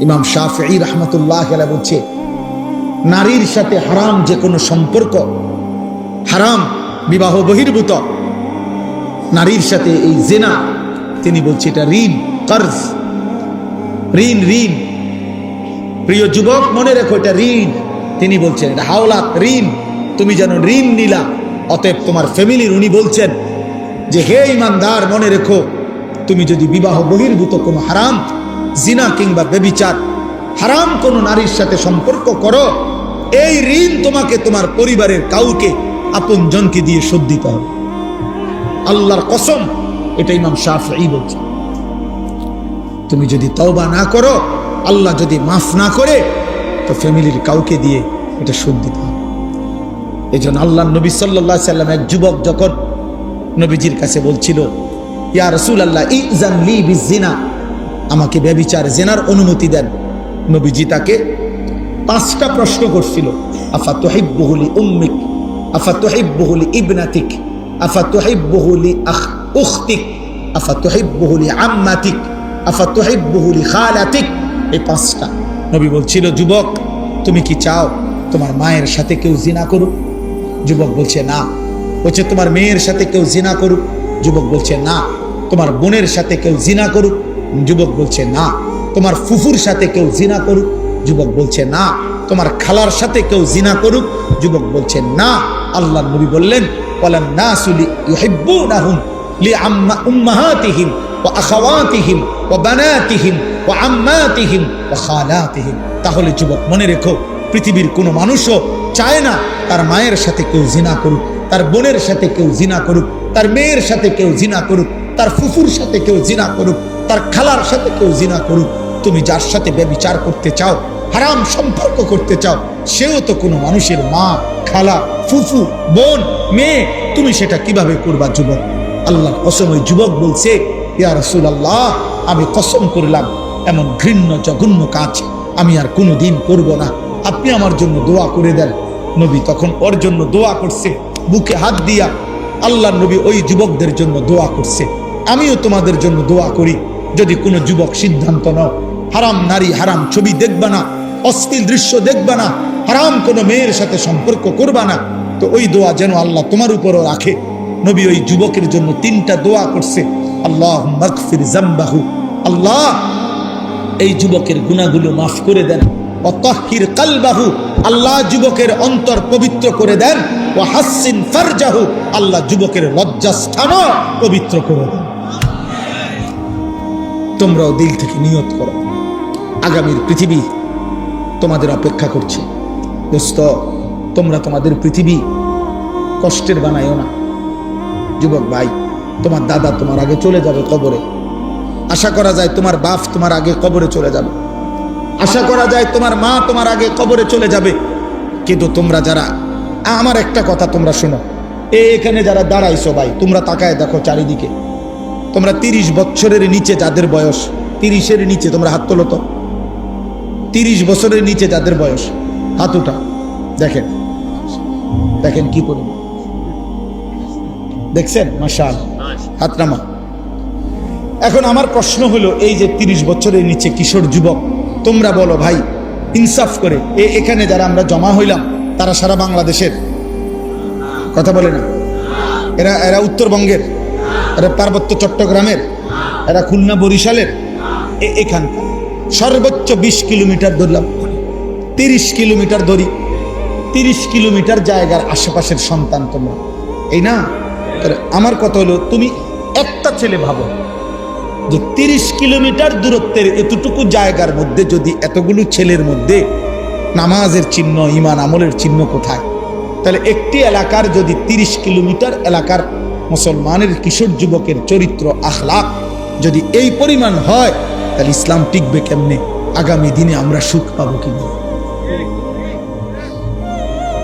ইমাম শাফি রহমতুল্লাহ বলছে, নারীর সাথে হারাম যে কোনো সম্পর্ক, হারাম, বিবাহ বহির্ভূত। নারীর সাথে এই জেনা, তিনি বলছে এটা ঋণ, কর্জ। ঋণ ঋণ। প্রিয় যুবক, মনে রেখো এটা ঋণ। তিনি বলছেন, এটা হাওলাত, ঋণ। তুমি যেন ঋণ নিলা, অতএব তোমার ফ্যামিলির উনি বলছেন যে, হে ইমানদার, মনে রেখো, তুমি যদি বিবাহ বহির্ভূত কোনো হারাম জিনা কিংবা বেবিচার, হারাম কোনো নারীর সাথে সম্পর্ক করো। এই ঋণ তোমাকে তোমার পরিবারের কাউকে আপন জনকে দিয়ে শোধ দিতে হবে। আল্লাহর কসম, এটা ইমাম শাফি বলছে। তুমি যদি তওবা না করো, আল্লাহ যদি মাফ না করে, তো ফ্যামিলির কাউকে দিয়ে এটা শোধ দিতে হবে। এই জন্য আল্লাহ নবী সাল্লাহ সাল্লাম এক যুবক যখন নবীজির কাছে বলছিল, ইয়া রসুল আল্লাহ ইজান আমাকে ব্যবিচার জেনার অনুমতি দেন। নবীজি তাকে পাঁচটা প্রশ্ন করছিল। আফা তোহিব্বহুলি উম্মিক, আফা তোহিব্বহুলি ইবনাতিক, আফা তোহিব্বহুলি আখ, উখতিক, আফা তোহিব্বহুলি আম্মাতিক, আফা তোহিব্বহুলি খালাতিক। এই পাঁচটা। নবী বলছিল, যুবক, তুমি কি চাও তোমার মায়ের সাথে কেউ জিনা করুক? যুবক বলছে, না। বলছে, তোমার মেয়ের সাথে কেউ জিনা করুক? যুবক বলছে, না। তোমার বোনের সাথে কেউ জিনা করুক? যুবক বলছে, না, তোমার ফুফুর সাথে কেউ জিনা করুক। যুবক বলছে, না, তোমার খালার সাথে কেউ জিনা করুক। যুবক বলছে, না। আল্লাহ নবী বললেন তাহলে যুবক, মনে রেখো, পৃথিবীর কোনো মানুষও চায় না তার মায়ের সাথে কেউ জিনা করুক, তার বোনের সাথে কেউ জিনা করুক, তার মেয়ের সাথে কেউ জিনা করুক, তার ফুফুর সাথে কেউ জিনা করুক। তার খালার সাথে কেউ জিনা করুক। তুমি যার সাথে ব্যবিচার করতে চাও, হারাম সম্পর্ক করতে চাও, সেও তো কোনো মানুষের মা, খালা, ফুফু, বোন, মেয়ে, তুমি সেটা কীভাবে করবা যুবক? আল্লাহ কসম ওই যুবক বলছে, ইয়া রসুল আল্লাহ আমি কসম করলাম, এমন ঘৃণ্য জঘন্য কাজ আমি আর কোনো দিন করব না। আপনি আমার জন্য দোয়া করে দেন। নবী তখন ওর জন্য দোয়া করছে, বুকে হাত দিয়া আল্লাহ নবী ওই যুবকদের জন্য দোয়া করছে, আমিও তোমাদের জন্য দোয়া করি। যদি কোনো যুবক সিদ্ধান্ত নাও, হারাম নারী, হারাম ছবি দেখবা না, অশ্লীল দৃশ্য দেখবা না, হারাম কোনো মেয়ের সাথে সম্পর্ক করবা না, তো ওই দোয়া যেন আল্লাহ তোমার উপরও রাখে। নবী ওই যুবকের জন্য তিনটা দোয়া করছে আল্লাহ মকফির জাম্বাহু আল্লাহ, এই যুবকের গুণাগুলো মাফ করে দেন। অতহির কালবাহু। আল্লাহ যুবকের অন্তর পবিত্র করে দেন। ও হাসিন ফারজাহু। আল্লাহ যুবকের লজ্জাস্থানও পবিত্র করে দেন। তোমরাও দিল থেকে নিয়ত করো। আগামীর পৃথিবী তোমাদের অপেক্ষা করছে। দোস্ত, তোমরা তোমাদের পৃথিবী কষ্টের বানাইও না। যুবক ভাই, তোমার দাদা তোমার আগে চলে যাবে কবরে। আশা করা যায় তোমার বাপ তোমার আগে কবরে চলে যাবে। আশা করা যায় তোমার মা তোমার আগে কবরে চলে যাবে। কিন্তু তোমরা যারা, আমার একটা কথা তোমরা শোনো। এখানে যারা দাঁড়াইছো ভাই, তোমরা তাকায় দেখো চারিদিকে। তোমরা তিরিশ বছরের নিচে যাদের বয়স, তিরিশের নিচে তোমরা হাত তোলো তো। তিরিশ বছরের নিচে যাদের বয়স, হাত উঠা। দেখেন দেখেন কি করুন দেখছেন? মাসাল হাত নামা। এখন আমার প্রশ্ন হলো, এই যে তিরিশ বছরের নিচে কিশোর যুবক, তোমরা বলো ভাই, ইনসাফ করে, এ এখানে যারা আমরা জমা হইলাম, তারা সারা বাংলাদেশের? কথা বলে না। এরা এরা উত্তরবঙ্গের। এরা পার্বত্য চট্টগ্রামের এরা খুলনা বরিশালের এখানকার সর্বোচ্চ বিশ কিলোমিটার ধরলাম তিরিশ কিলোমিটার দড়ি, তিরিশ কিলোমিটার জায়গার আশেপাশের সন্তান তোমরা। এই না? আমার কথা হলো, তুমি একটা ছেলে ভাবো যে তিরিশ কিলোমিটার দূরত্বের এতটুকু জায়গার মধ্যে যদি এতগুলো ছেলের মধ্যে নামাজের চিহ্ন ইমান আমলের চিহ্ন কোথায়? তাহলে একটি এলাকার যদি তিরিশ কিলোমিটার এলাকার মুসলমানের কিশোর যুবকের চরিত্র, আখলাক যদি এই পরিমাণ হয়, তাহলে ইসলাম টিকবে কেমনে? আগামী দিনে আমরা সুখ পাবো কি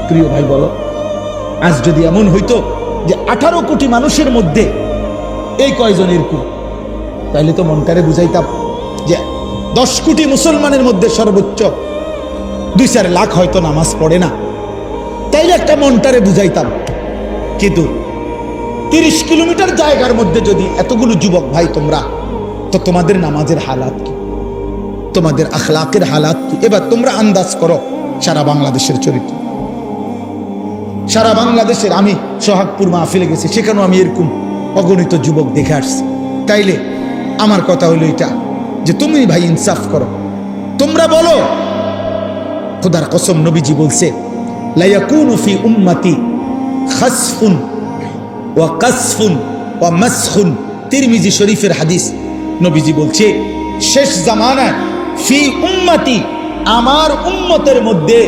প্রিয় ভাই, বলো। আজ যদি এমন হইতো যে আঠারো কোটি মানুষের মধ্যে এই কয়জন এরকম তাইলে তো মনটারে বুঝাইতাম যে দশ কোটি মুসলমানের মধ্যে সর্বোচ্চ দুই চার লাখ হয়তো নামাজ পড়ে না। তাইলে একটা মনটারে বুঝাইতাম। কিন্তু তিরিশ কিলোমিটার জায়গার মধ্যে যদি এতগুলো যুবক ভাই তোমরা, তো তোমাদের নামাজের হালাত কি? তোমাদের আখলাকের হালাত কি? এবার তোমরা আন্দাজ করো সারা বাংলাদেশের চরিত্র। সারা বাংলাদেশের, আমি সোহাগপুর মাহফিলে গেছি, সেখানেও আমি এরকম অগণিত যুবক দেখে আসছি। তাইলে আমার কথা হলো এটা, যে তুমি ভাই ইনসাফ করো। তোমরা বলো, খোদার কসম নবীজি বলছে, লায়াকুনু ফি উম্মতি খাসফুন ওয়া কাসফুন ওয়া মাসখুন। তিরমিজি শরীফের হাদিস নবীজি বলছে, শেষ জামানায় ফি উম্মতি, আমার উম্মতের মধ্যে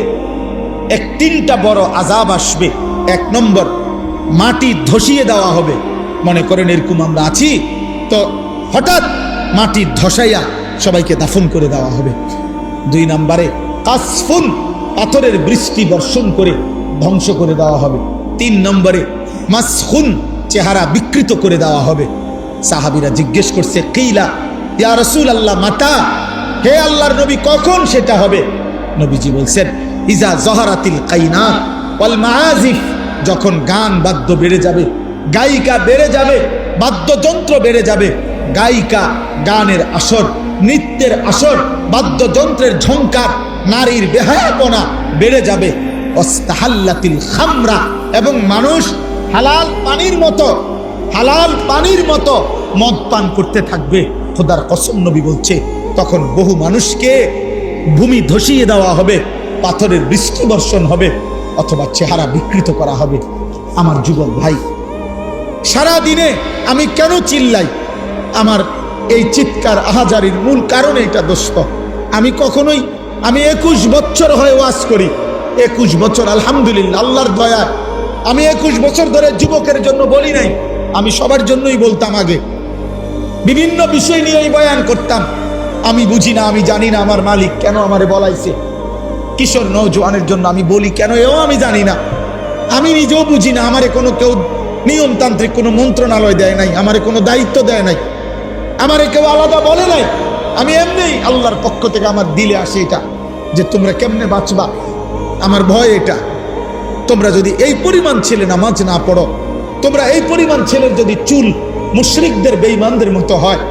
এক তিনটা বড় আজাব আসবে। এক নম্বর, মাটি ধসিয়ে দেওয়া হবে। মনে করেন এরকম আমরা আছি, তো হঠাৎ মাটি ধসাইয়া সবাইকে দাফন করে দেওয়া হবে। দুই নম্বরে, কাসফুন পাথরের বৃষ্টি বর্ষণ করে ধ্বংস করে দেওয়া হবে। তিন নম্বরে মাসখুন চেহারা বিকৃত করে দেওয়া হবে। সাহাবিরা জিজ্ঞেস করছে কেইলা ইয়া রসুল আল্লাহ মাতা? হে আল্লাহর নবী, কখন সেটা হবে? নবীজি বলছেন, ইজা জহারাতিল কাইনা ওয়াল মাআজিফ। যখন গান বাদ্য বেড়ে যাবে, গায়িকা বেড়ে যাবে, বাদ্যযন্ত্র বেড়ে যাবে, গায়িকা গানের আসর, নৃত্যের আসর, বাদ্যযন্ত্রের ঝংকার, নারীর বেহায়াপনা বেড়ে যাবে। অস্তাহাল্লাতিল খামরা, এবং মানুষ হালাল পানির মতো, হালাল পানির মতো মদ পান করতে থাকবে। খোদার কসম নবী বলছে, তখন বহু মানুষকে ভূমি ধসিয়ে দেওয়া হবে, পাথরের বৃষ্টি বর্ষণ হবে, অথবা চেহারা বিকৃত করা হবে। আমার যুবক ভাই সারা দিনে আমি কেন চিল্লাই? আমার এই চিৎকার আহাজারির মূল কারণ এটা দোস্ত। আমি কখনোই, আমি একুশ বছর হয়ে ওয়াজ করি। একুশ বছর, আলহামদুলিল্লাহ, আল্লাহর দয়া আমি একুশ বছর ধরে যুবকের জন্য বলি নাই। আমি সবার জন্যই বলতাম আগে। বিভিন্ন বিষয় নিয়েই বয়ান করতাম। আমি বুঝি না, আমি জানি না আমার মালিক কেন আমারে বলাইছে। কিশোর নৌজওয়ানের জন্য আমি বলি, কেন এও আমি জানি না। আমি নিজেও বুঝি না, আমারে কোনো কেউ নিয়মতান্ত্রিক কোনো মন্ত্রণালয় দেয় নাই, আমারে কোনো দায়িত্ব দেয় নাই। আমারে কেউ আলাদা বলে নাই। আমি এমনি আল্লাহর পক্ষ থেকে আমার দিলে আসে এটা, যে তোমরা কেমনে বাঁচবা? আমার ভয় এটা। তোমরা যদি এই পরিমাণ ছেলে নামাজ না পড়ো, তোমরা এই পরিমাণ ছেলের যদি চুল মুশরিকদের, বেঈমানদের মতো হয়,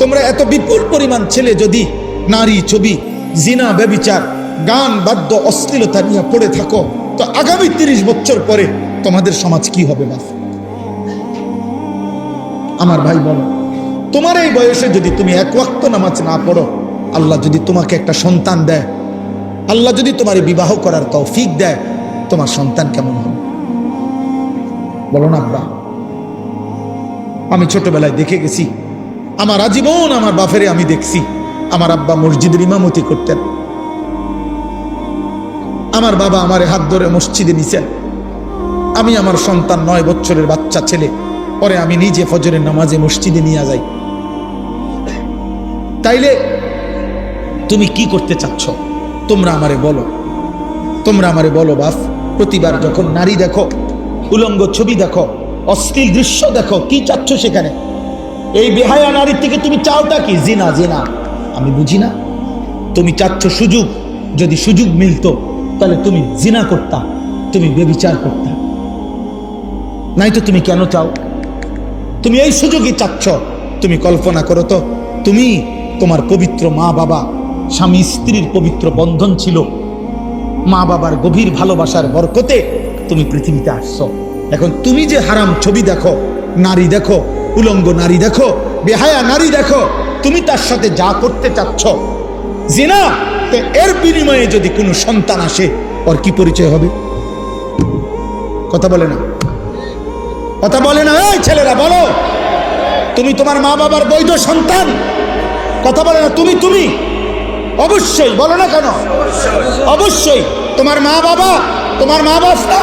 তোমরা এত বিপুল পরিমাণ ছেলে যদি নারী ছবি, জিনা, ব্যবিচার, গান, বাদ্য, অশ্লীলতা নিয়ে পড়ে থাকো, তো আগামী তিরিশ বছর পরে তোমাদের সমাজ কি হবে বাস আমার ভাই বলো, তোমার এই বয়সে যদি তুমি এক ওয়াক্ত নামাজ না পড়ো, আল্লাহ যদি তোমাকে একটা সন্তান দেয়, আল্লাহ যদি তোমার বিবাহ করার তৌফিক দেয় তোমার সন্তান কেমন হবে বলো না, আব্বা। আমি ছোটবেলায় দেখে গেছি। আমার আজীবন আমার বাফেরে আমি দেখছি। আমার আব্বা মসজিদের ইমামতি করতেন। আমার বাবা আমার হাত ধরে মসজিদে নিছেন। আমি আমার সন্তান নয় বছরের বাচ্চা ছেলে। পরে আমি নিজে ফজরের নামাজে মসজিদে নিয়ে যাই। তাইলে তুমি কি করতে চাচ্ছ? তোমরা আমারে বলো। তোমরা আমারে বলো বাফ প্রতিবার যখন নারী দেখো, উলঙ্গ ছবি দেখো, অশ্লীল দৃশ্য দেখো, কি চাচ্ছ সেখানে? এই বেহায়া নারীর থেকে তুমি চাওটা কি? জিনা জিনা। আমি বুঝি না। তুমি চাচ্ছ সুযোগ। যদি সুযোগ মিলতো, তাহলে তুমি জিনা করতা, তুমি বেবিচার করতা। নাই তো তুমি কেন চাও? তুমি এই সুযোগই চাচ্ছ। তুমি কল্পনা করো তো, তুমি তোমার পবিত্র মা বাবা স্বামী স্ত্রীর পবিত্র বন্ধন ছিল। মা বাবার গভীর ভালোবাসার বরকতে তুমি পৃথিবীতে আসছো। এখন তুমি যে হারাম ছবি দেখো, নারী দেখো, উলঙ্গ নারী দেখো, বেহায়া নারী দেখো, তুমি তার সাথে যা করতে চাচ্ছ, জিনা, তো এর বিনিময়ে যদি কোনো সন্তান আসে, ওর কি পরিচয় হবে? কথা বলে না। কথা বলে না, এই ছেলেরা, বলো। তুমি তোমার মা বাবার বৈধ সন্তান। কথা বলে না, তুমি তুমি। অবশ্যই, বলো না কেন? অবশ্যই। তোমার মা বাবা, তোমার মা বাবা,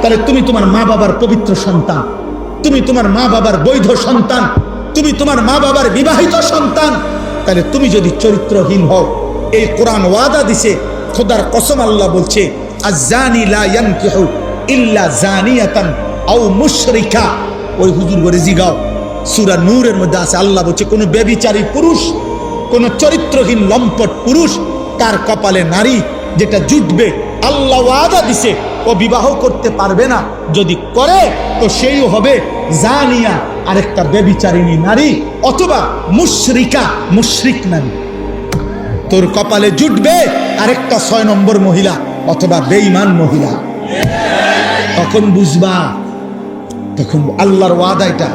তাহলে তুমি তোমার মা বাবার পবিত্র সন্তান, তুমি তোমার মা বাবার বৈধ সন্তান, তুমি তোমার মা বাবার বিবাহিত সন্তান, তাহলে তুমি যদি চরিত্রহীন হও, এই কোরআন ওয়াদা দিছে, খোদার কসম আল্লাহ বলছে ইল্লা ওই হুজুর করে জিগাও সূরা নূরের মধ্যে আছে, আল্লাহ বলছে, কোনো বেবিচারী পুরুষ কোন চরিত্রহীন লম্পট পুরুষ, তার কপালে নারী, যেটা জুটবে, আল্লাহ ওয়াদা দিছে, ও বিবাহ করতে পারবে না। যদি করে, তো সেই হবে জানিয়া আরেকটা বেবিচারিণী নারী, অথবা মুশরিকা, মুশরিক নারী। তোর কপালে জুটবে আরেকটা ছয় নম্বর মহিলা, অথবা বেঈমান মহিলা। তখন বুঝবা, তখন আল্লাহর ওয়াদা এটা।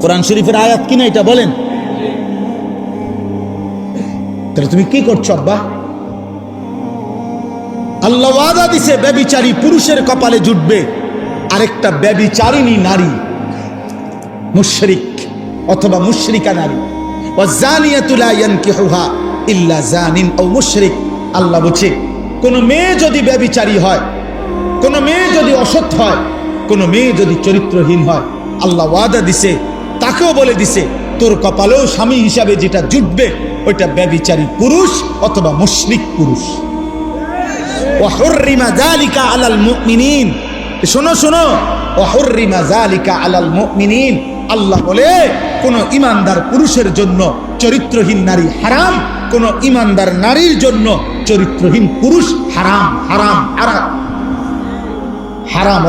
কোরআন শরীফের আয়াত কিনা এটা বলেন? তাহলে তুমি কি করছ, আব্বা? আল্লাহ ওয়াদা দিছে, ব্যবিচারী পুরুষের কপালে জুটবে। আরেকটা ব্যবিচারিণী নারী, মুশরিক অথবা মুশরিকা নারী। ইল্লা জানিন। আও মুশরিক, আল্লাহ বলছে, কোন মেয়ে যদি ব্যবিচারী হয়, কোন মেয়ে যদি অসৎ হয়, কোন মেয়ে যদি চরিত্রহীন হয়, আল্লাহ ওয়াদা দিছে, তাকেও বলে দিছে তোর কপালেও স্বামী হিসাবে যেটা জুটবে, ওইটা ব্যবিচারী পুরুষ অথবা মুশরিক পুরুষ। পুরুষের জন্য চরিত্রহীন নারী হারাম নারীর জন্য চরিত্রহীন পুরুষ হারাম হারাম হারাম। হারাম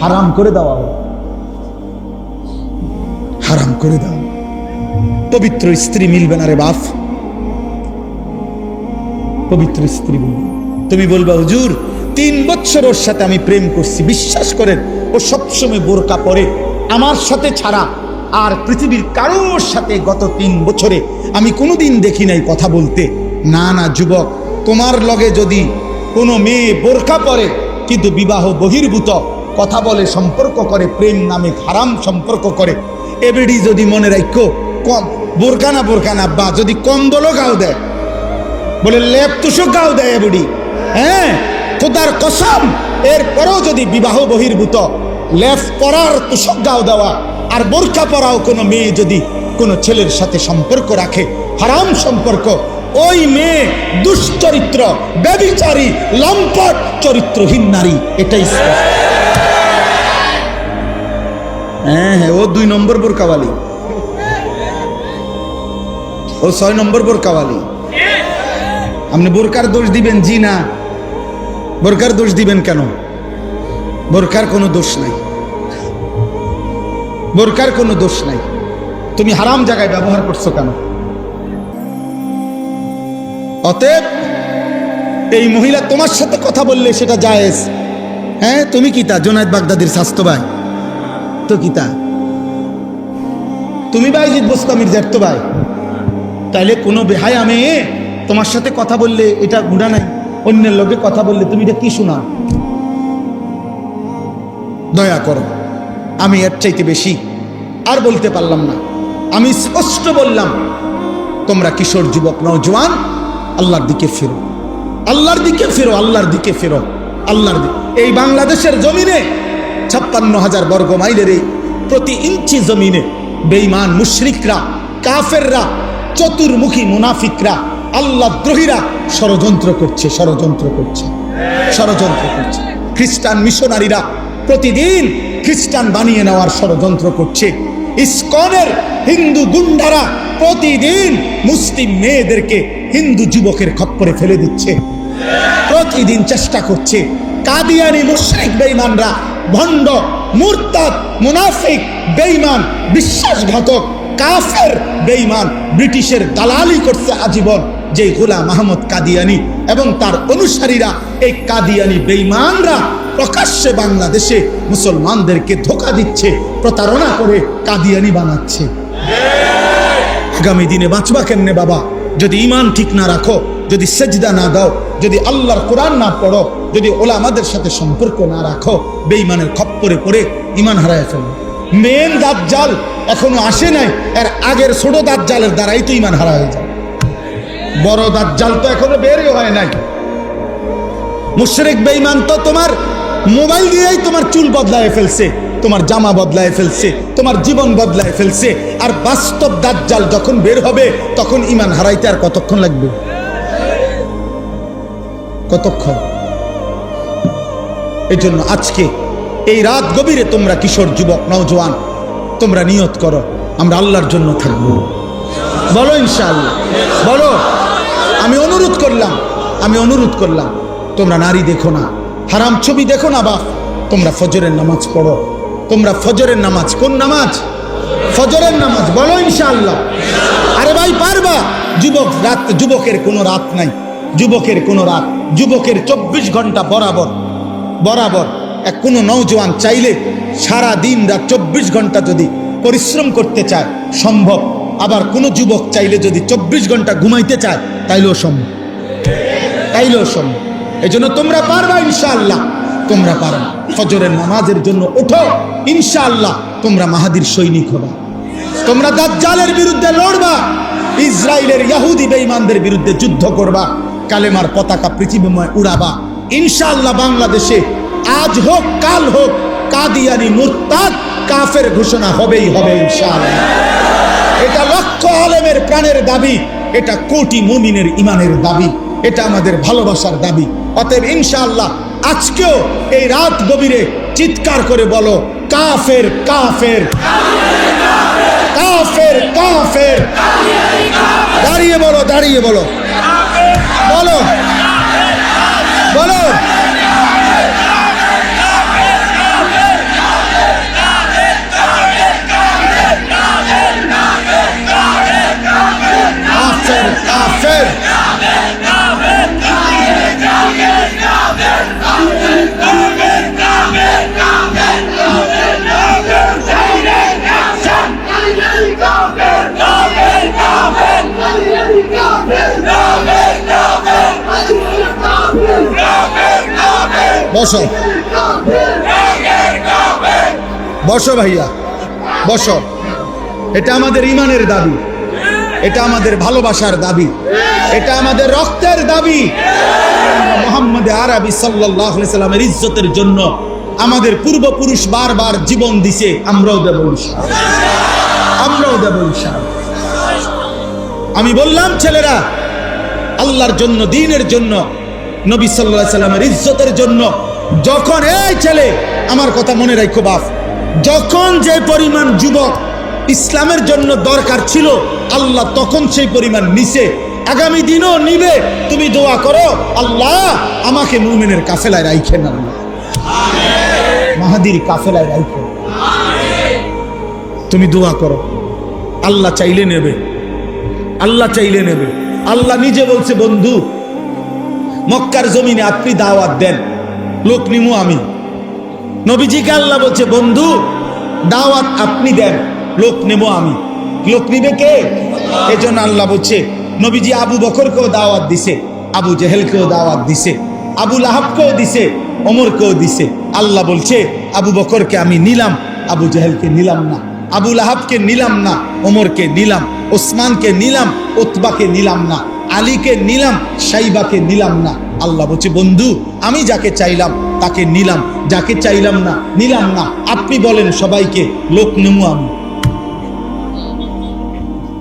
হারাম করে দেওয়া হারাম করে দাও। পবিত্র স্ত্রী মিলবে না রে বাপ। পবিত্র স্ত্রী বলবে, তুমি বলবা, হুজুর, তিন বছর ওর সাথে আমি প্রেম করছি। বিশ্বাস করেন, ও সবসময় বোরকা পরে, আমার সাথে ছাড়া। আর পৃথিবীর কারোর সাথে গত তিন বছরে আমি কোনোদিন দেখি নাই কথা বলতে। না না, যুবক, তোমার লগে যদি কোনো মেয়ে বোরকা পরে, কিন্তু বিবাহ বহির্ভূত, কথা বলে সম্পর্ক করে, প্রেম নামে হারাম সম্পর্ক করে এবেডি যদি মনে রাখো কম। বোরকা না বোরকা না বা যদি কম্বলও গাও দেয় বলে লেপ তুষক গাও দেয় বুড়ি হ্যাঁ খোদার কসম, এরপরেও যদি বিবাহ বহির্ভূত, লেপ পরার তুষক গাও দেওয়া, আর বোরকা পরাও কোনো মেয়ে যদি কোনো ছেলের সাথে সম্পর্ক রাখে, হারাম সম্পর্ক, ওই মেয়ে দুশ্চরিত্র ব্যবিচারী লম্পট, চরিত্রহীন নারী, এটাই স্পষ্ট। হ্যাঁ হ্যাঁ ও দুই নম্বর বোরকাওয়ালি। ও ছয় নম্বর বোরকাওয়ালি। আপনি বোরকার দোষ দিবেন? জি না। বোরকার দোষ দিবেন কেন? বোরকার কোনো দোষ নাই। বোরকার কোনো দোষ নাই। তুমি হারাম জায়গায় ব্যবহার করছ কেন? অতএব এই মহিলা তোমার সাথে কথা বললে সেটা জায়েজ। হ্যাঁ তুমি কি তা? জোনায়দ বাগদাদির স্বাস্থ্য ভাই। তো কি তা? তুমি ভাই জিত বোস্তামির জ্যাঠতো ভাই। তাইলে কোনো বেহাই আমি তোমার সাথে কথা বললে এটা গুণা নাই, অন্যের লোকে কথা বললে তুমি এটা কি শোনা? দয়া করো, আমি এর চাইতে বেশি আর বলতে পারলাম না। আমি স্পষ্ট বললাম, তোমরা কিশোর যুবক নওজোয়ান, আল্লাহর দিকে ফেরো। আল্লাহর দিকে ফেরো, আল্লাহর দিকে ফেরো, আল্লাহর দিকে এই বাংলাদেশের জমিনে ছাপ্পান্ন হাজার বর্গ মাইলের এই প্রতি ইঞ্চি জমিনে বেঈমান মুশরিকরা, কাফেররা, চতুর্মুখী মুনাফিকরা আল্লাহ দ্রোহীরা ষড়যন্ত্র করছে ষড়যন্ত্র করছে ষড়যন্ত্র করছে। খ্রিস্টান মিশনারিরা প্রতিদিন খ্রিস্টান বানিয়ে নেওয়ার ষড়যন্ত্র করছে। ইস্কনের হিন্দু গুন্ডারা প্রতিদিন মুসলিম মেয়েদেরকে হিন্দু যুবকের খপ্পরে ফেলে দিচ্ছে। প্রতিদিন চেষ্টা করছে। কাদিয়ানি মুশরিক বেঈমানরা ভণ্ড, মুরতাদ, মুনাফিক, বেঈমান, বিশ্বাসঘাতক, কাফের, বেঈমান, ব্রিটিশের দালালি করছে আজীবন যে গোলাম মাহমুদ কাদিয়ানি এবং তার অনুসারীরা এই কাদিয়ানি বেঈমানরা প্রকাশ্যে বাংলাদেশে মুসলমানদেরকে ধোকা দিচ্ছে, প্রতারণা করে কাদিয়ানি বানাচ্ছে। আগামী দিনে বাঁচবা কেমনে বাবা? যদি ইমান ঠিক না রাখো, যদি সেজদা না দাও, যদি আল্লাহর কোরআন না পড়ো যদি ওলা আমাদের সাথে সম্পর্ক না রাখো, বেঈমানের খপ্পরে পড়ে ইমান হারায় ফেলো। মেন দাজ্জাল এখনও আসে নাই, এর আগের ছোট দাজ্জালের দ্বারাই তো ইমান হারা হয়ে যায়। বড় দাজ্জাল তো এখনও বেরই হয় নাই। মুশরিক বেঈমান তো তোমার মোবাইল দিয়েই তোমার চুল বদলায় ফেলছে, তোমার জামা বদলায় ফেলছে, তোমার জীবন বদলায় ফেলছে, আর বাস্তব দাজ্জাল যখন বের হবে, তখন ইমান হারাইতে আর কতক্ষণ লাগবে? কতক্ষণ? এই জন্য আজকে এই রাত গভীরে তোমরা কিশোর যুবক, নওজোয়ান, তোমরা নিয়ত করো, আমরা আল্লাহর জন্য থাকব। বলো ইনশাআল্লাহ, বলো। আমি অনুরোধ করলাম, আমি অনুরোধ করলাম, তোমরা নারী দেখো না, হারাম ছবি দেখো না বাপ, তোমরা ফজরের নামাজ পড়ো। তোমরা ফজরের নামাজ, কোন নামাজ? ফজরের নামাজ, বলো ইনশাআল্লাহ। আরে ভাই, পারবা? যুবক, রাত, যুবকের কোনো রাত নাই, যুবকের কোনো রাত, যুবকের চব্বিশ ঘণ্টা বরাবর। বরাবর এক কোনো নৌজওয়ান চাইলে সারা দিন রাত চব্বিশ ঘণ্টা যদি পরিশ্রম করতে চায়, সম্ভব। আবার কোনো যুবক চাইলে যদি চব্বিশ ঘণ্টা ঘুমাইতে চায়, তাইলেও সম্ভব। তাইলেও সম্ভব। এই জন্য তোমরা পারবা ইনশাআল্লাহ। তোমরা পারবা। ফজরের নামাজের জন্য ওঠো, ইনশাআল্লাহ। তোমরা মাহাদির সৈনিক হবা। তোমরা দাজ্জালের বিরুদ্ধে লড়বা ইসরায়েলের ইয়াহুদি বেঈমানদের বিরুদ্ধে যুদ্ধ করবা, কালেমার পতাকা পৃথিবীময় উড়াবা। ইনশাআল্লাহ বাংলাদেশে আজ হোক, কাল হোক, কাদিয়ানি মুরতাদ কাফের ঘোষণা হবেই হবে ইনশাআল্লাহ। এটা লক্ষ আলেমের প্রাণের দাবি, এটা কোটি মুমিনের ইমানের দাবি, এটা আমাদের ভালোবাসার দাবি। অতএব ইনশাআল্লাহ আজকেও এই রাত গভীরে চিৎকার করে বলো, কাফের কাফের। কাফের কাফের। দাঁড়িয়ে বলো দাঁড়িয়ে বলো। বলো। বলো বসো। বসো ভাইয়া, বসো। এটা আমাদের ইমানের দাবি। এটা আমাদের ভালোবাসার দাবি। এটা আমাদের রক্তের দাবি। মোহাম্মদ আরবি সাল্লাহ সাল্লামের ইজ্জতের জন্য আমাদের পূর্বপুরুষ বারবার জীবন দিছে, আমরাও দেব। আমরাও দেব আমি বললাম, ছেলেরা, আল্লাহর জন্য, দিনের জন্য, নবী সাল্লাহ সাল্লামের ইজ্জতের জন্য যখন এই ছেলে আমার কথা মনে রাখো বাপ। যখন যে পরিমাণ যুবক ইসলামের জন্য দরকার ছিল আল্লাহ তখন সেই পরিমাণ নিছে। আগামী দিনও নিবে। তুমি দোয়া করো আল্লাহ আমাকে মুমিনের কাফেলায় রাইখেন আল্লাহ মাহাদির কাফেলায় রাইখেন তুমি দোয়া করো আল্লাহ চাইলে নেবে। আল্লাহ চাইলে নেবে। আল্লাহ নিজে বলছে বন্ধু মক্কার জমিনে আপনি দাওয়াত দেন। লোক নিমু আমি। নবীজিকে আল্লাহ বলছে, বন্ধু, দাওয়াত আপনি দেন, লোক নেব আমি। লোক নিবে কে? এজন্য আল্লাহ বলছে, নবীজি আবু বকরকেও দাওয়াত দিছে, আবু জেহেলকেও দাওয়াত দিছে, আবু লাহাবকেও দিছে, ওমরকেও দিছে। আল্লাহ বলছে, আবু বকরকে আমি নিলাম, আবু জেহেলকে নিলাম না, আবু লাহাবকে নিলাম না, ওমরকে নিলাম, ওসমানকে নিলাম ওতবাকে নিলাম না, আলীকে নিলাম, সাইবাকে নিলাম না। আল্লাহ বলছে, বন্ধু, আমি যাকে চাইলাম তাকে নিলাম, যাকে চাইলাম না, নিলাম না। আপনি বলেন সবাইকে, লোক নেমু আমি।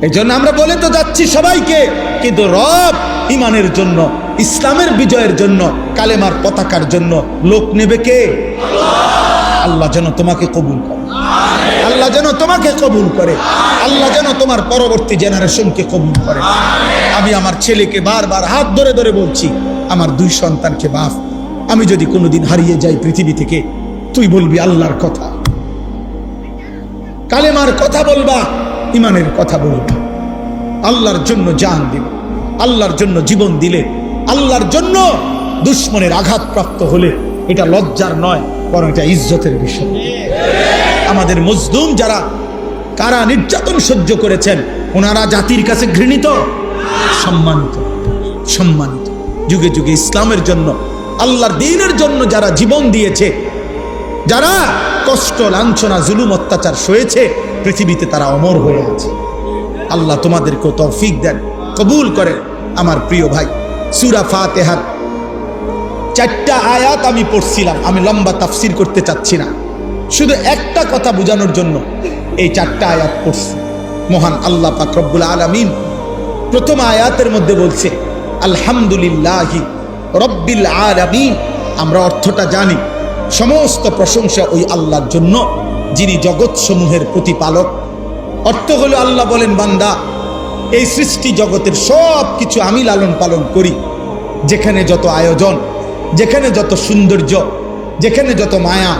এই জন্য আমরা বলে তো যাচ্ছি সবাইকে, কিন্তু রব ইমানের জন্য, ইসলামের বিজয়ের জন্য, কালেমার পতাকার জন্য লোক নেবে কে? আল্লাহ যেন তোমাকে কবুল করে। আল্লাহ যেন তোমাকে কবুল করে। আল্লাহ যেন তোমার পরবর্তী জেনারেশনকে কবুল করে। আমি আমার ছেলেকে বারবার হাত ধরে ধরে বলছি আমার দুই সন্তানকে বাফ আমি যদি কোনোদিন হারিয়ে যাই পৃথিবী থেকে, তুই বলবি আল্লাহর কথা। কালেমার কথা বলবা, ইমানের কথা বলবা। আল্লাহর জন্য জান দিবে, আল্লাহর জন্য জীবন দিলে, আল্লাহর জন্য দুশ্মনের আঘাতপ্রাপ্ত হলে, এটা লজ্জার নয়, বরং এটা ইজ্জতের বিষয়। আমাদের মজদুম যারা, কারা নির্যাতন সহ্য করেছেন, ওনারা জাতির কাছে ঘৃণিত, সম্মানিত সম্মানিত। যুগে যুগে ইসলামের জন্য, আল্লাহর দিনের জন্য যারা জীবন দিয়েছে, যারা কষ্ট, লাঞ্ছনা, জুলুম, অত্যাচার সয়েছে, পৃথিবীতে তারা অমর হয়ে আছে। আল্লাহ তোমাদেরকেও তৌফিক দেন, কবুল করেন। আমার প্রিয় ভাই, সুরা ফাতেহার চারটা আয়াত আমি পড়ছিলাম, আমি লম্বা তাফসির করতে চাচ্ছি না। শুধু একটা কথা বোঝানোর জন্য এই চারটা আয়াত পড়ছি। মহান আল্লাহ পাক আলামিন প্রথম আয়াতের মধ্যে বলছে আলহামদুলিল্লাহি রব্বিল আলামিন। আমরা অর্থটা জানি। সমস্ত প্রশংসা ওই আল্লাহর জন্য, যিনি জগৎসমূহের প্রতিপালক। অর্থ হলো আল্লাহ বলেন, বান্দা, এই সৃষ্টি জগতের সব কিছু আমি লালন পালন করি। যেখানে যত আয়োজন, যেখানে যত সৌন্দর্য, যেখানে যত মায়া,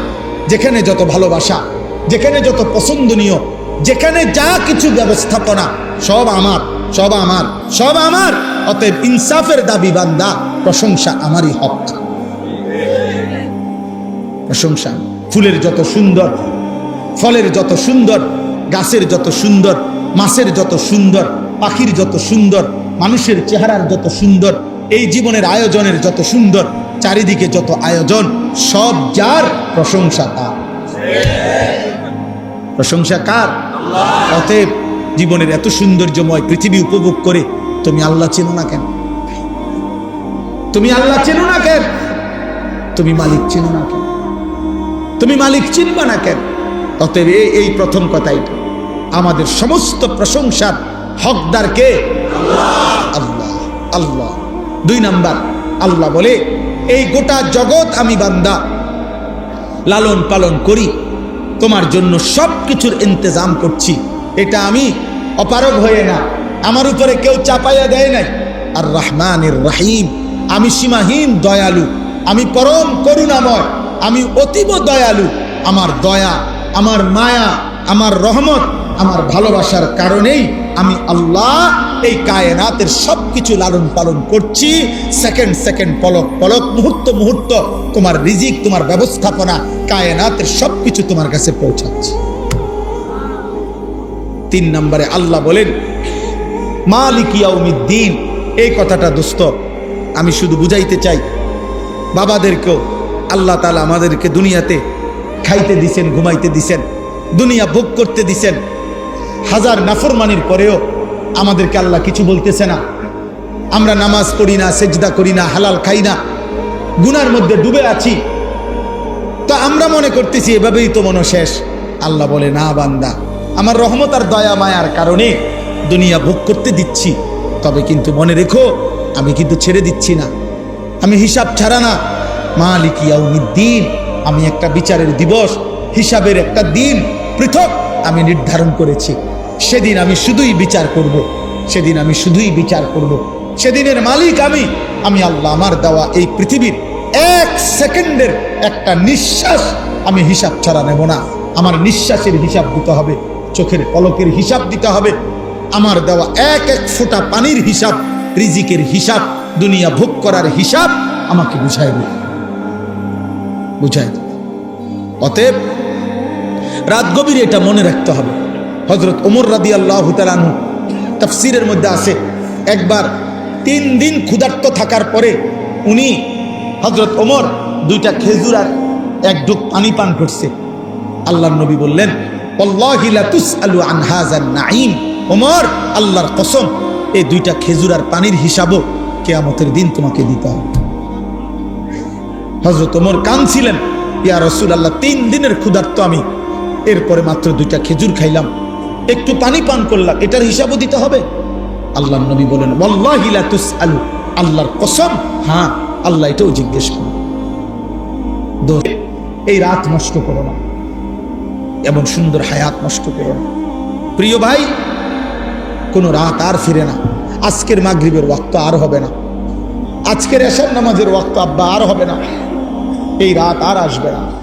যেখানে যত ভালোবাসা, যেখানে যত পছন্দনীয়, যেখানে যা কিছু ব্যবস্থাপনা, সব আমার। সব আমার সব আমার। অতএব ইনসাফের দাবি বান্দা, প্রশংসা আমারই হক। প্রশংসা, ফুলের যত সুন্দর, ফলের যত সুন্দর, গাছের যত সুন্দর, মাছের যত সুন্দর, পাখির যত সুন্দর, মানুষের চেহারার যত সুন্দর, এই জীবনের আয়োজনের যত সুন্দর, চারিদিকে যত আয়োজন, সব যার প্রশংসা তার। প্রশংসা কার? অতএব জীবনের এত সৌন্দর্যময় পৃথিবী উপভোগ করে তুমি আল্লাহ চেনো না কেন? তুমি আল্লাহ চেনো না কেন? তুমি মালিক চেনো না কেন? তুমি মালিক চিনবা না কেন? অতএব এই প্রথম কথা এটা। আমাদের সমস্ত প্রশংসার হকদার কে? আল্লাহ। আল্লাহ। দুই নাম্বার, আল্লাহ বলে, এই গোটা জগৎ আমি বান্দা। লালন পালন করি। তোমার জন্য সব কিছুর ইন্তজাম করছি। এটা আমি অপারগ হয়ে না। আমার উপরে কেউ চাপাইয়া দেয় নাই। আর রহমানের রাহিম, আমি সীমাহীন দয়ালু, আমি পরম করুণাময়, আমি অতীব দয়ালু। আমার দয়া, আমার মায়া, আমার রহমত, আমার ভালোবাসার কারণেই আমি আল্লাহ এই কায়নাতের সব কিছু লালন পালন করছি। সেকেন্ড সেকেন্ড, পলক পলক, মুহূর্ত মুহূর্ত, তোমার রিজিক, তোমার ব্যবস্থাপনা, কায়নাতের সব কিছু তোমার কাছে পৌঁছাচ্ছে। তিন নম্বরে আল্লাহ বলেন, মালিক ইয়াউমিদ্দিন, এই কথাটা দোস্ত আমি শুধু বুঝাইতে চাই, বাবাদেরকেও আল্লাহ তালা আমাদেরকে দুনিয়াতে খাইতে দিছেন, ঘুমাইতে দিছেন, দুনিয়া ভোগ করতে দিছেন। হাজার নাফরমানির পরেও আমাদেরকে আল্লাহ কিছু বলতেছে না। আমরা নামাজ পড়ি না, সেজদা করি না, হালাল খাই না, গুনার মধ্যে ডুবে আছি। তো আমরা মনে করতেছি, এভাবেই তো মনো শেষ। আল্লাহ বলে, না বান্দা আমার রহমত আর দয়া, মায়ার কারণে দুনিয়া ভোগ করতে দিচ্ছি। তবে কিন্তু মনে রেখো, আমি কিন্তু ছেড়ে দিচ্ছি না। আমি হিসাব ছাড়া না। মালিক ইয়াউমিদ্দিন, আমি একটা বিচারের দিবস, হিসাবের একটা দিন পৃথক আমি নির্ধারণ করেছি। সেদিন আমি শুধুই বিচার করব। সেদিন আমি শুধুই বিচার করব। সেদিনের মালিক আমি আমি আল্লাহ, আমার দেওয়া এই পৃথিবীর এক সেকেন্ডের একটা নিঃশ্বাস আমি হিসাব ছাড়া নেব না। আমার নিঃশ্বাসের হিসাব দিতে হবে। চোখের পলকের হিসাব দিতে হবে। আমার দেওয়া এক এক ফোঁটা পানির হিসাব, রিজিকের হিসাব, দুনিয়া ভোগ করার হিসাব আমাকে বুঝাই দেবে বুঝাই দেবে অতএব রাত এটা মনে রাখতে হবে। হজরত ওমর রাদি আল্লাহ তালানহু তফসিরের মধ্যে আছে, একবার তিন দিন ক্ষুধার্ত থাকার পরে উনি হজরত ওমর দুইটা খেজুর আর এক ডুক পানি পান করছে। আল্লাহ নবী বললেন "ওয়াল্লাহি লা তুসআলু আন হাযান নাঈম। ওমর, আল্লাহর কসম, এই দুইটা খেজুর আর পানির হিসাবও কেয়ামতের দিন তোমাকে দিতে হবে। হজরত ওমর ইয়া রসুল আল্লাহ তিন দিনের ক্ষুধার্ত আমি। এরপরে মাত্র দুইটা খেজুর খাইলাম। একটু পানি পান করলাম, এটার হিসাবও দিতে হবে। আল্লাহ নবী বলেন, ওয়াল্লাহি লা তুসআলু, আল্লাহর কসম হ্যাঁ আল্লাহ এটাও জিজ্ঞেস করো। এই রাত নষ্ট করো না। এমন সুন্দর হায়াত নষ্ট করো না। প্রিয় ভাই, কোনো রাত আর ফিরে না। আজকের মাগরীবের ওয়াক্ত আর হবে না। আজকের এসব নামাজের ওয়াক্ত আব্বা, আর হবে না। এই রাত আর আসবে না।